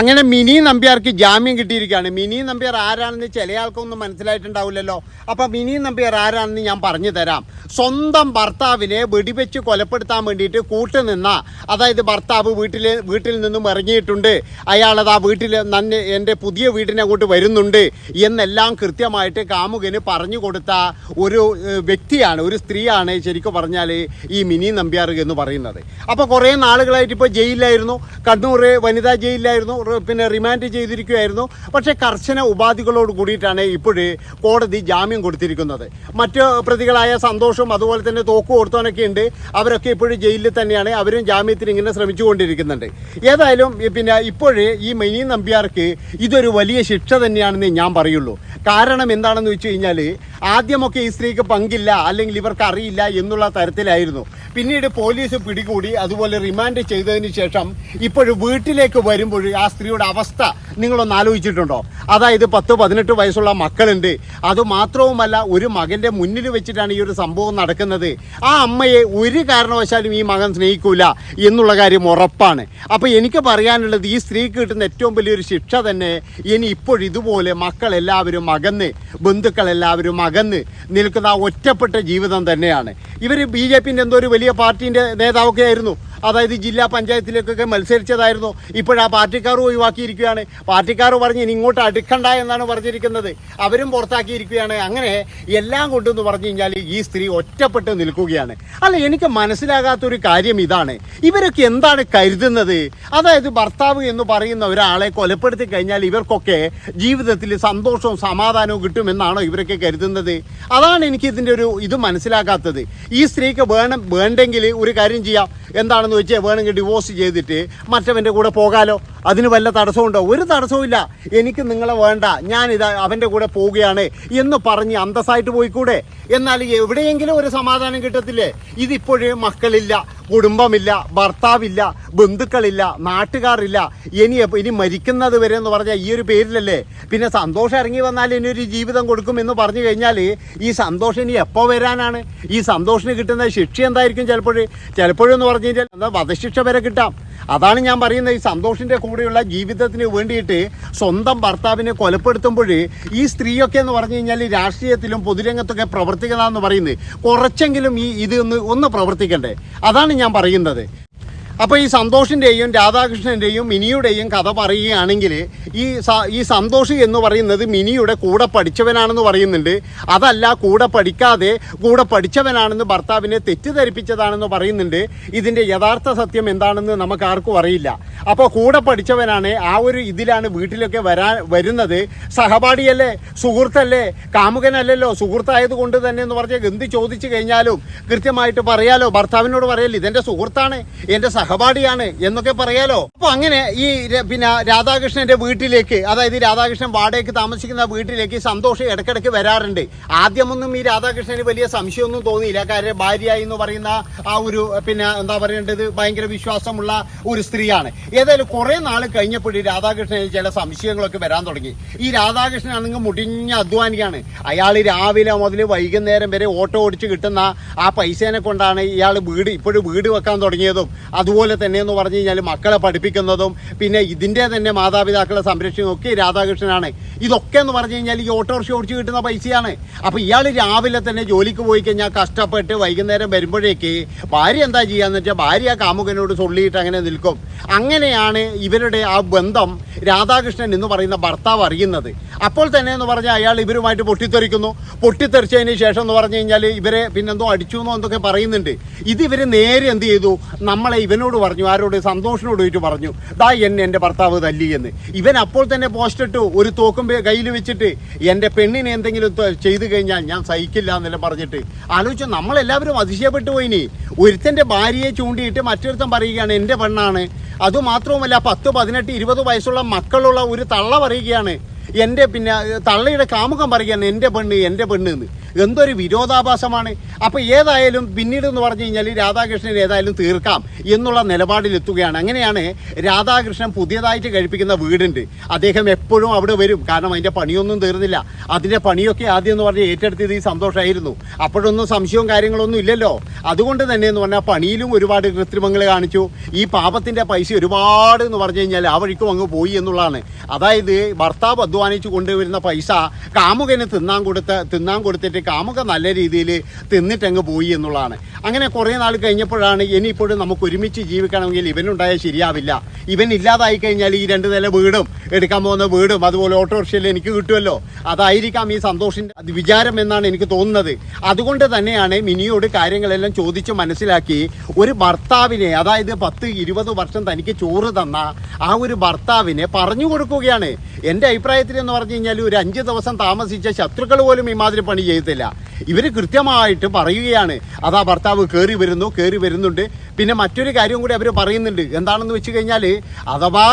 അങ്ങനെ മിനി നമ്പ്യാർക്ക് ജാമ്യം കിട്ടിയിരിക്കുകയാണ്. മിനി നമ്പ്യാർ ആരാണെന്ന് ചില ആൾക്കൊന്നും മനസ്സിലായിട്ടുണ്ടാവില്ലല്ലോ. അപ്പം മിനി നമ്പ്യാർ ആരാണെന്ന് ഞാൻ പറഞ്ഞു തരാം. സ്വന്തം ഭർത്താവിനെ വെടിവെച്ച് കൊലപ്പെടുത്താൻ വേണ്ടിയിട്ട് കൂട്ടുനിന്ന അതായത് ഭർത്താവ് വീട്ടിൽ വീട്ടിൽ നിന്നും ഇറങ്ങിയിട്ടുണ്ട്. അയാളത് ആ വീട്ടിൽ നന്നെ എന്റെ പുതിയ വീടിനെ അങ്ങോട്ട് വരുന്നുണ്ട് എന്നെല്ലാം കൃത്യമായിട്ട് കാമുകന് പറഞ്ഞു കൊടുത്ത ഒരു വ്യക്തിയാണ് ഒരു സ്ത്രീയാണ് ശരിക്കും പറഞ്ഞാൽ ഈ മിനി നമ്പ്യാർ എന്ന് പറയുന്നത്. അപ്പോൾ കുറേ നാളുകളായിട്ട് ഇപ്പോൾ ജയിലിലായിരുന്നു. കണ്ണൂർ വനിതാ ജയിലിലായിരുന്നു. പിന്നെ റിമാൻഡ് ചെയ്തിരിക്കുകയായിരുന്നു. പക്ഷേ കർശന ഉപാധികളോട് കൂടിയിട്ടാണ് ഇപ്പോഴേ കോടതി ജാമ്യം കൊടുത്തിരിക്കുന്നത്. മറ്റ് പ്രതികളായ സന്തോഷും അതുപോലെ തന്നെ തോക്കു കൊടുത്തവനൊക്കെ ഉണ്ട്. അവരൊക്കെ ഇപ്പോഴും ജയിലിൽ തന്നെയാണ്. അവരും ജാമ്യത്തിന് ഇങ്ങനെ ശ്രമിച്ചുകൊണ്ടിരിക്കുന്നുണ്ട്. ഏതായാലും പിന്നെ ഇപ്പോഴേ ഈ മിനി നമ്പ്യാർക്ക് ഇതൊരു വലിയ ശിക്ഷ തന്നെയാണെന്ന് ഞാൻ പറയുള്ളൂ. കാരണം എന്താണെന്ന് വെച്ച് കഴിഞ്ഞാൽ ആദ്യമൊക്കെ ഈ സ്ത്രീക്ക് പങ്കില്ല അല്ലെങ്കിൽ ഇവർക്ക് അറിയില്ല എന്നുള്ള തരത്തിലായിരുന്നു. പിന്നീട് പോലീസ് പിടികൂടി അതുപോലെ റിമാൻഡ് ചെയ്തതിന് ശേഷം ഇപ്പോഴും വീട്ടിലേക്ക് വരുമ്പോൾ ആ സ്ത്രീയുടെ അവസ്ഥ നിങ്ങളൊന്ന് ആലോചിച്ചിട്ടുണ്ടോ? അതായത് പത്ത് പതിനെട്ട് വയസ്സുള്ള മക്കളുണ്ട്. അതുമാത്രവുമല്ല ഒരു മകന്റെ മുന്നിൽ വെച്ചിട്ടാണ് ഈ ഒരു സംഭവം നടക്കുന്നത്. ആ അമ്മയെ ഒരു കാരണവശാലും ഈ മകൻ സ്നേഹിക്കൂല എന്നുള്ള കാര്യം ഉറപ്പാണ്. അപ്പോൾ എനിക്ക് പറയാനുള്ളത് ഈ സ്ത്രീക്ക് കിട്ടുന്ന ഏറ്റവും വലിയൊരു ശിക്ഷ തന്നെ ഇനി ഇപ്പോഴിതുപോലെ മക്കളെല്ലാവരും അകന്ന് ബന്ധുക്കളെല്ലാവരും അകന്ന് നിൽക്കുന്ന ആ ഒറ്റപ്പെട്ട ജീവിതം തന്നെയാണ്. ഇവർ ബി ജെ പിന്റെ എന്തോ ഒരു വലിയ പാർട്ടീന്റെ നേതാവൊക്കെ ആയിരുന്നു. അതായത് ജില്ലാ പഞ്ചായത്തിലേക്കൊക്കെ മത്സരിച്ചതായിരുന്നു. ഇപ്പോഴാ പാർട്ടിക്കാർ ഒഴിവാക്കിയിരിക്കുകയാണ്. പാർട്ടിക്കാർ പറഞ്ഞ് ഇനി ഇങ്ങോട്ട് അടുക്കണ്ട എന്നാണ് പറഞ്ഞിരിക്കുന്നത്. അവരും പുറത്താക്കിയിരിക്കുകയാണ്. അങ്ങനെ എല്ലാം കൊണ്ടെന്ന് പറഞ്ഞു കഴിഞ്ഞാൽ ഈ സ്ത്രീ ഒറ്റപ്പെട്ട് നിൽക്കുകയാണ്. അല്ല എനിക്ക് മനസ്സിലാകാത്തൊരു കാര്യം ഇതാണ്. ഇവരൊക്കെ എന്താണ് കരുതുന്നത്? അതായത് ഭർത്താവ് എന്ന് പറയുന്ന ഒരാളെ കൊലപ്പെടുത്തി കഴിഞ്ഞാൽ ഇവർക്കൊക്കെ ജീവിതത്തിൽ സന്തോഷവും സമാധാനവും കിട്ടുമെന്നാണോ ഇവരൊക്കെ കരുതുന്നത്? അതാണ് എനിക്ക് ഇതിന്റെ ഒരു ഇത് മനസ്സിലാക്കാത്തത് ഈ സ്ത്രീക്ക് വേണം വേണ്ടെങ്കിൽ ഒരു കാര്യം ചെയ്യാം. എന്താണെന്ന് വെച്ചാൽ വേണമെങ്കിൽ ഡിവോഴ്സ് ചെയ്തിട്ട് മറ്റവന്റെ കൂടെ പോകാലോ? അതിന് വല്ല തടസ്സമുണ്ടോ ഒരു തടസ്സവുമില്ല. എനിക്ക് നിങ്ങളെ വേണ്ട. ഞാൻ ഞാനിത് അവന്റെ കൂടെ പോവുകയാണ് എന്ന് പറഞ്ഞ് അന്തസ്സായിട്ട് പോയിക്കൂടെ? എന്നാൽ എവിടെയെങ്കിലും ഒരു സമാധാനം കിട്ടത്തില്ലേ? ഇതിപ്പോഴേ മക്കളില്ല കുടുംബമില്ല ഭർത്താവില്ല ബന്ധുക്കളില്ല നാട്ടുകാരില്ല. ഇനി ഇനി മരിക്കുന്നത് വരെ എന്ന് പറഞ്ഞാൽ ഈ ഒരു പേരിലല്ലേ? പിന്നെ സന്തോഷം ഇറങ്ങി വന്നാൽ ഇനി ഒരു ജീവിതം കൊടുക്കും എന്ന് പറഞ്ഞു കഴിഞ്ഞാൽ ഈ സന്തോഷം ഇനി എപ്പോൾ വരാനാണ്? ഈ സന്തോഷത്തിന് കിട്ടുന്ന ശിക്ഷ എന്തായിരിക്കും ചിലപ്പോഴേ? ചിലപ്പോഴെന്ന് പറഞ്ഞു കഴിഞ്ഞാൽ എന്താ വധശിക്ഷ വരെ കിട്ടാം. അതാണ് ഞാൻ പറയുന്നത്. ഈ സന്തോഷിന്റെ കൂടെയുള്ള ജീവിതത്തിന് വേണ്ടിയിട്ട് സ്വന്തം ഭർത്താവിനെ കൊലപ്പെടുത്തുമ്പോൾ ഈ സ്ത്രീയൊക്കെ എന്ന് പറഞ്ഞു കഴിഞ്ഞാൽ രാഷ്ട്രീയത്തിലും പൊതുരംഗത്തൊക്കെ പ്രവർത്തിക്കുന്നതെന്ന് പറയുന്നത്. കുറച്ചെങ്കിലും ഈ ഇത് ഒന്ന് ഒന്ന് പ്രവർത്തിക്കണ്ടേ? അതാണ് ഞാൻ പറയുന്നത്. അപ്പോൾ ഈ സന്തോഷിന്റെയും രാധാകൃഷ്ണന്റെയും മിനിയുടെയും കഥ പറയുകയാണെങ്കിൽ ഈ ഈ സന്തോഷി എന്ന് പറയുന്നത് മിനിയുടെ കൂടെ പഠിച്ചവനാണെന്ന് പറയുന്നുണ്ട്. അതല്ല കൂടെ പഠിക്കാതെ കൂടെ പഠിച്ചവനാണെന്ന് ഭർത്താവിനെ തെറ്റിദ്ധരിപ്പിച്ചതാണെന്ന് പറയുന്നുണ്ട്. ഇതിന്റെ യഥാർത്ഥ സത്യം എന്താണെന്ന് നമുക്ക് ആർക്കും അറിയില്ല. അപ്പോൾ കൂടെ പഠിച്ചവനാണ് ആ ഒരു ഇതിലാണ് വീട്ടിലൊക്കെ വരാൻ വരുന്നത്. സഹപാഠിയല്ലേ? സുഹൃത്തല്ലേ? കാമുകനല്ലല്ലോ? സുഹൃത്തായത് കൊണ്ട് തന്നെ എന്ന് പറഞ്ഞാൽ എന്ത് ചോദിച്ചു കഴിഞ്ഞാലും കൃത്യമായിട്ട് പറയാലോ? ഭർത്താവിനോട് പറയല്ലോ ഇതെന്റെ സുഹൃത്താണ് എന്റെ സഹപാഠിയാണ് എന്നൊക്കെ പറയാലോ? അപ്പോൾ അങ്ങനെ ഈ പിന്നെ രാധാകൃഷ്ണന്റെ വീട്ടിലേക്ക് അതായത് രാധാകൃഷ്ണൻ വാടകയ്ക്ക് താമസിക്കുന്ന വീട്ടിലേക്ക് സന്തോഷം ഇടയ്ക്കിടയ്ക്ക് വരാറുണ്ട്. ആദ്യമൊന്നും ഈ രാധാകൃഷ്ണന് വലിയ സംശയമൊന്നും തോന്നിയില്ല. കാര്യം ഭാര്യ എന്ന് പറയുന്ന ആ ഒരു പിന്നെ എന്താ പറയേണ്ടത്? ഭയങ്കര വിശ്വാസമുള്ള ഒരു സ്ത്രീയാണ്. ഏതായാലും കുറെ നാൾ കഴിഞ്ഞപ്പോഴും രാധാകൃഷ്ണന് ചില സംശയങ്ങളൊക്കെ വരാൻ തുടങ്ങി. ഈ രാധാകൃഷ്ണൻ ആണെങ്കിൽ മുടിഞ്ഞ അധ്വാനിയാണ് അയാൾ രാവിലെ മുതൽ വൈകുന്നേരം വരെ ഓട്ടോ ഓടിച്ച് കിട്ടുന്ന ആ പൈസേനെ കൊണ്ടാണ് ഇയാൾ വീട് ഇപ്പോഴും വീട് വെക്കാൻ തുടങ്ങിയതും. അതുപോലെ തന്നെ എന്ന് പറഞ്ഞു കഴിഞ്ഞാൽ മക്കളെ പഠിപ്പിക്കുന്നതും പിന്നെ ഇതിന്റെ തന്നെ മാതാപിതാക്കളെ സംരക്ഷിക്കുന്നതും ഒക്കെ രാധാകൃഷ്ണനാണ്. ഇതൊക്കെ എന്ന് പറഞ്ഞു കഴിഞ്ഞാൽ ഈ ഓട്ടോറിക്ഷ ഓടിച്ച് കിട്ടുന്ന പൈസയാണ്. അപ്പോൾ ഇയാൾ രാവിലെ തന്നെ ജോലിക്ക് പോയി കഴിഞ്ഞാൽ കഷ്ടപ്പെട്ട് വൈകുന്നേരം വരുമ്പോഴേക്ക് ഭാര്യ എന്താ ചെയ്യാന്ന് വെച്ചാൽ ഭാര്യ ആ കാമുകനോട് ചൊല്ലിയിട്ട് അങ്ങനെ നിൽക്കും. അങ്ങനെയാണ് ഇവരുടെ ആ ബന്ധം രാധാകൃഷ്ണൻ എന്ന് പറയുന്ന ഭർത്താവ് അറിയുന്നത്? അപ്പോൾ തന്നെ എന്ന് പറഞ്ഞാൽ അയാൾ ഇവരുമായിട്ട് പൊട്ടിത്തെറിക്കുന്നു. പൊട്ടിത്തെറിച്ചതിന് ശേഷം എന്ന് പറഞ്ഞു കഴിഞ്ഞാൽ ഇവരെ പിന്നെന്തോ അടിച്ചു എന്നോ എന്തൊക്കെ പറയുന്നുണ്ട്. ഇത് ഇവർ നേരെ എന്ത് ചെയ്തു? നമ്മളെ ഇവനോട് പറഞ്ഞു ആരോട്? സന്തോഷിനോട് പോയിട്ട് പറഞ്ഞു. ദാ എന്നെ എന്റെ ഭർത്താവ് തല്ലി എന്ന്. ഇവൻ അപ്പോൾ തന്നെ പോസ്റ്റ് ഇട്ടു ഒരു തോക്കും കയ്യിൽ വെച്ചിട്ട് എന്റെ പെണ്ണിനെ എന്തെങ്കിലും ചെയ്തു കഴിഞ്ഞാൽ ഞാൻ സഹിക്കില്ല എന്നെല്ലാം പറഞ്ഞിട്ട്. ആലോചിച്ചു നമ്മളെല്ലാവരും അതിശയപ്പെട്ടു പോയിനി. ഒരുത്തന്റെ ഭാര്യയെ ചൂണ്ടിയിട്ട് മറ്റൊരുത്തൻ പറയുകയാണ് എന്റെ പെണ്ണാണ്. അതുമാത്രവുമല്ല പത്ത് പതിനെട്ട് ഇരുപത് വയസ്സുള്ള മക്കളുള്ള ഒരു തള്ള പറയുകയാണ്. എന്റെ പിന്നെ തള്ളയുടെ കാമുകം പറയുകയാണ് എന്റെ പെണ്ണ് എന്റെ പെണ്ണ് എന്ന്. എന്തൊരു വിരോധാഭാസമാണ്. അപ്പോൾ ഏതായാലും പിന്നീട് എന്ന് പറഞ്ഞു കഴിഞ്ഞാൽ രാധാകൃഷ്ണൻ ഏതായാലും തീർക്കാം എന്നുള്ള നിലപാടിലെത്തുകയാണ് അങ്ങനെയാണ് രാധാകൃഷ്ണൻ പുതിയതായിട്ട് കഴിപ്പിക്കുന്ന വീടുണ്ട്. അദ്ദേഹം എപ്പോഴും അവിടെ വരും. കാരണം അതിന്റെ പണിയൊന്നും തീർന്നില്ല. അതിന്റെ പണിയൊക്കെ ആദ്യം എന്ന് പറഞ്ഞ് ഏറ്റെടുത്തത് ഈ സന്തോഷമായിരുന്നു അപ്പോഴൊന്നും സംശയവും കാര്യങ്ങളൊന്നും ഇല്ലല്ലോ. അതുകൊണ്ട് തന്നെ എന്ന് പറഞ്ഞാൽ പണിയിലും ഒരുപാട് കൃത്രിമങ്ങൾ കാണിച്ചു. ഈ പാപത്തിന്റെ പൈസ ഒരുപാട് എന്ന് പറഞ്ഞു കഴിഞ്ഞാൽ ആ വഴിക്കും അങ്ങ് പോയി എന്നുള്ളതാണ്. അതായത് ഭർത്താവ് അധ്വാനിച്ച് കൊണ്ടുവരുന്ന പൈസ കാമുകന് തിന്നാൻ കൊടുത്ത് തിന്നാൻ കൊടുത്തിട്ട് കാമുക നല്ല രീതിയിൽ തിന്നിട്ടങ്ങ് പോയി എന്നുള്ളതാണ്. അങ്ങനെ കുറേ നാൾ കഴിഞ്ഞപ്പോഴാണ് ഇനിയിപ്പോഴും നമുക്ക് ഒരുമിച്ച് ജീവിക്കണമെങ്കിൽ ഇവനുണ്ടായാൽ ശരിയാവില്ല. ഇവൻ ഇല്ലാതായി കഴിഞ്ഞാൽ ഈ രണ്ട് നില വീടും എടുക്കാൻ പോകുന്ന വീടും അതുപോലെ ഓട്ടോറിക്ഷയിൽ എനിക്ക് കിട്ടുമല്ലോ. അതായിരിക്കാം ഈ സന്തോഷിന്റെ വിചാരം എന്നാണ് എനിക്ക് തോന്നുന്നത്. അതുകൊണ്ട് തന്നെയാണ് മിനിയോട് കാര്യങ്ങളെല്ലാം ചോദിച്ച് മനസ്സിലാക്കി ഒരു ഭർത്താവിനെ അതായത് പത്ത് ഇരുപത് വർഷം തനിക്ക് ചോറ് തന്ന ആ ഒരു ഭർത്താവിനെ പറഞ്ഞു കൊടുക്കുകയാണ്. എന്റെ അഭിപ്രായത്തിൽ എന്ന് പറഞ്ഞു കഴിഞ്ഞാൽ ഒരു അഞ്ച് ദിവസം താമസിച്ച ശത്രുക്കൾ പോലും ഇമാതിരി പണി ചെയ്യത്തില്ല ഇവർ കൃത്യമായിട്ട് പറയുകയാണ് അതാ ഭർത്താവ് കയറി വരുന്നു കയറി വരുന്നുണ്ട്. പിന്നെ മറ്റൊരു കാര്യം കൂടി അവർ പറയുന്നുണ്ട്. എന്താണെന്ന് വെച്ച് കഴിഞ്ഞാൽ അഥവാ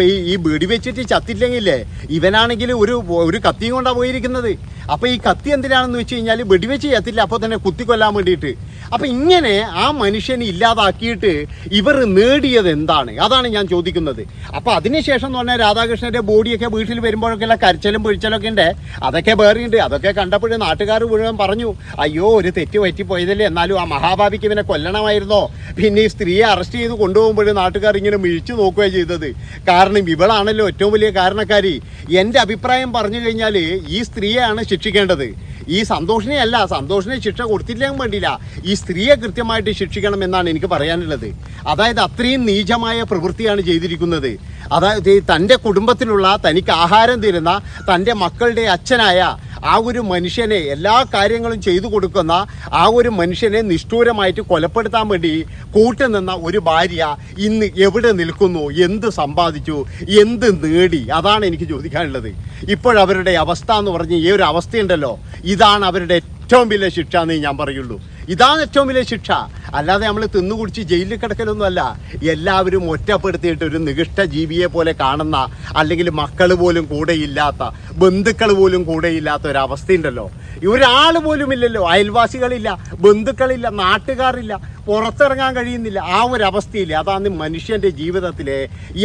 ഈ വെടി വെച്ചിട്ട് ചത്തില്ലെങ്കിലേ ഇവനാണെങ്കിൽ ഒരു ഒരു കത്തിയും കൊണ്ടാണ് പോയിരിക്കുന്നത്. അപ്പോൾ ഈ കത്തി എന്തിനാണെന്ന് വെച്ച് കഴിഞ്ഞാൽ വെടിവെച്ച് ചത്തില്ല. അപ്പോൾ തന്നെ കുത്തിക്കൊല്ലാൻ വേണ്ടിയിട്ട്. അപ്പം ഇങ്ങനെ ആ മനുഷ്യനെ ഇല്ലാതാക്കിയിട്ട് ഇവർ നേടിയത് എന്താണ്? അതാണ് ഞാൻ ചോദിക്കുന്നത്. അപ്പോൾ അതിനുശേഷം എന്ന് പറഞ്ഞാൽ രാധാകൃഷ്ണന്റെ ബോഡിയൊക്കെ വീട്ടിൽ വരുമ്പോഴൊക്കെയുള്ള കരച്ചിലും പൊഴിച്ചലൊക്കെ ഉണ്ട്. അതൊക്കെ വേറെയുണ്ട് അതൊക്കെ കണ്ടപ്പോഴും നാട്ടുകാർ മുഴുവൻ പറഞ്ഞു അയ്യോ ഒരു തെറ്റ് പറ്റിപ്പോയതല്ലേ? എന്നാലും ആ മഹാഭാവിക്ക് ഇവനെ കൊല്ലണമായിരുന്നോ? പിന്നെ ഈ സ്ത്രീയെ അറസ്റ്റ് ചെയ്ത് കൊണ്ടുപോകുമ്പോഴും നാട്ടുകാർ ഇങ്ങനെ മിഴിച്ചു നോക്കുകയാണ് ചെയ്തത്. കാരണം ഇവളാണല്ലോ ഏറ്റവും വലിയ കാരണക്കാരി. എന്റെ അഭിപ്രായം പറഞ്ഞു കഴിഞ്ഞാൽ ഈ സ്ത്രീയാണ് ശിക്ഷിക്കേണ്ടത്. ഈ സന്തോഷിനെ അല്ല സന്തോഷിനെ ശിക്ഷ കൊടുത്തില്ലെങ്കിൽ വേണ്ടിയില്ല. ഈ സ്ത്രീയെ കൃത്യമായിട്ട് ശിക്ഷിക്കണം എന്നാണ് എനിക്ക് പറയാനുള്ളത്. അതായത് അത്രയും നീചമായ പ്രവൃത്തിയാണ് ചെയ്തിരിക്കുന്നത്. അതായത് തന്റെ കുടുംബത്തിലുള്ള തനിക്ക് ആഹാരം തരുന്ന തന്റെ മക്കളുടെ അച്ഛനായ ആ ഒരു മനുഷ്യനെ എല്ലാ കാര്യങ്ങളും ചെയ്തു കൊടുക്കുന്ന ആ ഒരു മനുഷ്യനെ നിഷ്ഠൂരമായിട്ട് കൊലപ്പെടുത്താൻ വേണ്ടി കൂട്ടുനിന്ന ഒരു ഭാര്യ ഇന്ന് എവിടെ നിൽക്കുന്നു? എന്ത് സമ്പാദിച്ചു? എന്ത് നേടി? അതാണ് എനിക്ക് ചോദിക്കാനുള്ളത്. ഇപ്പോഴവരുടെ അവസ്ഥ എന്ന് പറഞ്ഞ് ഈ ഒരു അവസ്ഥയുണ്ടല്ലോ. ഇതാണ് അവരുടെ ഏറ്റവും വലിയ ശിക്ഷ എന്നേ ഞാൻ പറയുള്ളൂ. ഇതാണ് ഏറ്റവും വലിയ ശിക്ഷ. അല്ലാതെ നമ്മൾ തിന്നുകുടിച്ച് ജയിലിൽ കിടക്കലൊന്നുമല്ല. എല്ലാവരും ഒറ്റപ്പെടുത്തിയിട്ട് ഒരു നികിഷ്ട ജീവിയെ പോലെ കാണുന്ന അല്ലെങ്കിൽ മക്കൾ പോലും കൂടെയില്ലാത്ത ബന്ധുക്കൾ പോലും കൂടെയില്ലാത്ത ഒരു അവസ്ഥയുണ്ടല്ലോ ഒരാൾ പോലും ഇല്ലല്ലോ അയൽവാസികളില്ല ബന്ധുക്കളില്ല നാട്ടുകാരില്ല. പുറത്തിറങ്ങാൻ കഴിയുന്നില്ല. ആ ഒരു അവസ്ഥയിൽ അതാണ് മനുഷ്യന്റെ ജീവിതത്തിലെ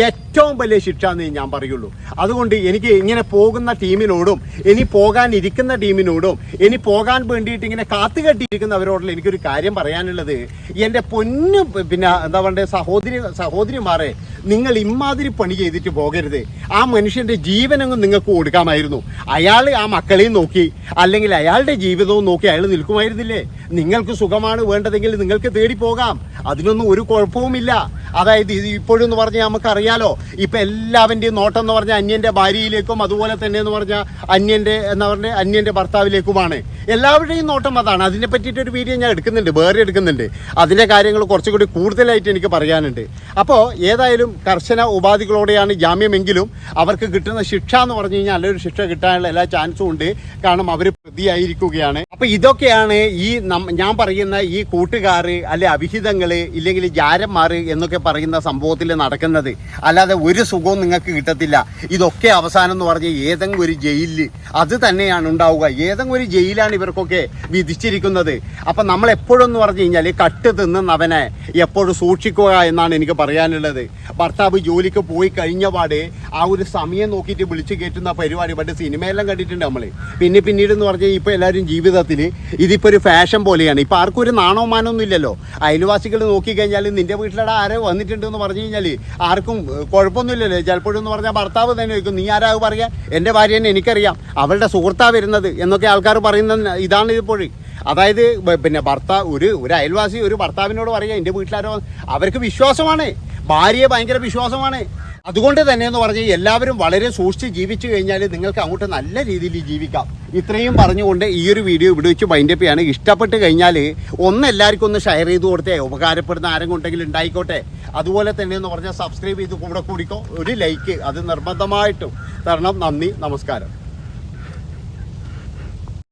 ഏറ്റവും വലിയ ശിക്ഷ എന്ന് ഞാൻ പറയുള്ളൂ. അതുകൊണ്ട് എനിക്ക് ഇങ്ങനെ പോകുന്ന ടീമിനോടും ഇനി പോകാനിരിക്കുന്ന ടീമിനോടും ഇനി പോകാൻ വേണ്ടിയിട്ട് ഇങ്ങനെ കാത്തുകെട്ടിയിരിക്കുന്നവരോടുള്ള എനിക്കൊരു കാര്യം പറയാനുള്ളത് എന്റെ പൊന്നു പിന്നെ എന്താ പറയുക സഹോദരി സഹോദരിമാരെ നിങ്ങൾ ഇമാതിരി പണി ചെയ്തിട്ട് പോകരുത്. ആ മനുഷ്യന്റെ ജീവനങ്ങും നിങ്ങൾക്ക് കൊടുക്കാമായിരുന്നു. അയാൾ ആ മക്കളെയും നോക്കി അല്ലെങ്കിൽ അയാളുടെ ജീവിതവും നോക്കി അയാൾ നിൽക്കുമായിരുന്നില്ലേ? നിങ്ങൾക്ക് സുഖമാണ് വേണ്ടതെങ്കിൽ നിങ്ങൾക്ക് തേടി പോകാം. അതിനൊന്നും ഒരു കുഴപ്പവുമില്ല. അതായത് ഇത് ഇപ്പോഴും എന്ന് പറഞ്ഞാൽ നമുക്കറിയാലോ ഇപ്പം എല്ലാവന്റെയും നോട്ടം എന്ന് പറഞ്ഞാൽ അന്യന്റെ ഭാര്യയിലേക്കും അതുപോലെ തന്നെ എന്ന് പറഞ്ഞാൽ അന്യന്റെ എന്ന് പറഞ്ഞാൽ അന്യന്റെ ഭർത്താവിലേക്കുമാണ്. എല്ലാവരുടെയും നോട്ടം അതാണ്. അതിനെ പറ്റിയിട്ട് ഒരു വീഡിയോ ഞാൻ എടുക്കുന്നുണ്ട് വേറെ എടുക്കുന്നുണ്ട്. അതിന്റെ കാര്യങ്ങൾ കുറച്ചുകൂടി കൂടുതലായിട്ട് എനിക്ക് പറയാനുണ്ട്. അപ്പോൾ ഏതായാലും കർശന ഉപാധികളോടെയാണ് ജാമ്യമെങ്കിലും അവർക്ക് കിട്ടുന്ന ശിക്ഷ എന്ന് പറഞ്ഞു കഴിഞ്ഞാൽ നല്ലൊരു ശിക്ഷ കിട്ടാനുള്ള എല്ലാ ചാൻസും ഉണ്ട്. കാരണം അവർ പ്രതിയായിരിക്കുകയാണ്. അപ്പോൾ ഇതൊക്കെയാണ് ഈ ഞാൻ പറയുന്ന ഈ കൂട്ടുകാർ അല്ലെ അവിഹിതങ്ങൾ ഇല്ലെങ്കിൽ ജാരന്മാർ എന്നൊക്കെ പറയുന്ന സംഭവത്തിൽ നടക്കുന്നത്. അല്ലാതെ ഒരു സുഖവും നിങ്ങൾക്ക് കിട്ടത്തില്ല. ഇതൊക്കെ അവസാനം എന്ന് പറഞ്ഞ് ഏതെങ്കിലും ഒരു ജയിലിൽ അത് തന്നെയാണ് ഉണ്ടാവുക. ഏതെങ്കിലും ഒരു ജയിലാണ് ഇവർക്കൊക്കെ വിധിച്ചിരിക്കുന്നത്. അപ്പം നമ്മൾ എപ്പോഴും എന്ന് പറഞ്ഞു കഴിഞ്ഞാൽ കട്ട് തിന്നുന്നവനെ എപ്പോഴും സൂക്ഷിക്കുക എന്നാണ് എനിക്ക് പറയാനുള്ളത്. ഭർത്താവ് ജോലിക്ക് പോയി കഴിഞ്ഞ പാട് ആ ഒരു സമയം നോക്കിയിട്ട് വിളിച്ചു കയറ്റുന്ന പരിപാടി പണ്ട് സിനിമയെല്ലാം കണ്ടിട്ടുണ്ട് നമ്മൾ പിന്നെ പിന്നീട് എന്ന് പറഞ്ഞാൽ ഇപ്പോൾ എല്ലാവരും ജീവിതത്തിൽ ഇതിപ്പോൾ ഒരു ഫാഷൻ പോലെയാണ്. ഇപ്പോൾ ആർക്കും ഒരു നാണോ മാനൊന്നും ഇല്ലല്ലോ. അയൽവാസികൾ നോക്കിക്കഴിഞ്ഞാൽ നിന്റെ വീട്ടിലടാ ആരെ വന്നിട്ടുണ്ട് എന്ന് പറഞ്ഞു കഴിഞ്ഞാൽ ആർക്കും കുഴപ്പമൊന്നുമില്ലല്ലോ. ചിലപ്പോഴും എന്ന് പറഞ്ഞാൽ ഭർത്താവ് തന്നെ ചോദിക്കും നീ ആരാ? പറയാ എന്റെ ഭാര്യ തന്നെ എനിക്കറിയാം. അവളുടെ സുഹൃത്താ വരുന്നത്. എന്നൊക്കെ ആൾക്കാർ പറയുന്ന ഇതാണ് ഇപ്പോഴേ അതായത് പിന്നെ ഭർത്താവ് ഒരു ഒരു അയൽവാസി ഒരു ഭർത്താവിനോട് പറയുക എന്റെ വീട്ടിലാരോ അവർക്ക് വിശ്വാസമാണ്. ഭാര്യയെ ഭയങ്കര വിശ്വാസമാണ്. അതുകൊണ്ട് തന്നെ എന്ന് പറഞ്ഞാൽ എല്ലാവരും വളരെ സൂക്ഷിച്ച് ജീവിച്ചു കഴിഞ്ഞാൽ നിങ്ങൾക്ക് അങ്ങോട്ട് നല്ല രീതിയിൽ ജീവിക്കാം. ഇത്രയും പറഞ്ഞുകൊണ്ട് ഈ ഒരു വീഡിയോ ഇവിടെ വെച്ച് ബൈൻഡപ്പ് ചെയ്യാണ്. ഇഷ്ടപ്പെട്ട് കഴിഞ്ഞാൽ ഒന്ന് എല്ലാവർക്കും ഒന്ന് ഷെയർ ചെയ്ത് കൊടുത്തേ. ഉപകാരപ്പെടുന്ന ആരെങ്കിലും ഉണ്ടെങ്കിൽ ഉണ്ടായിക്കോട്ടെ. അതുപോലെ തന്നെ എന്ന് പറഞ്ഞാൽ സബ്സ്ക്രൈബ് ചെയ്ത് കൂടെ കൂടിക്കോ. ഒരു ലൈക്ക് അത് നിർബന്ധമായിട്ടും. തരണം. നന്ദി. നമസ്കാരം.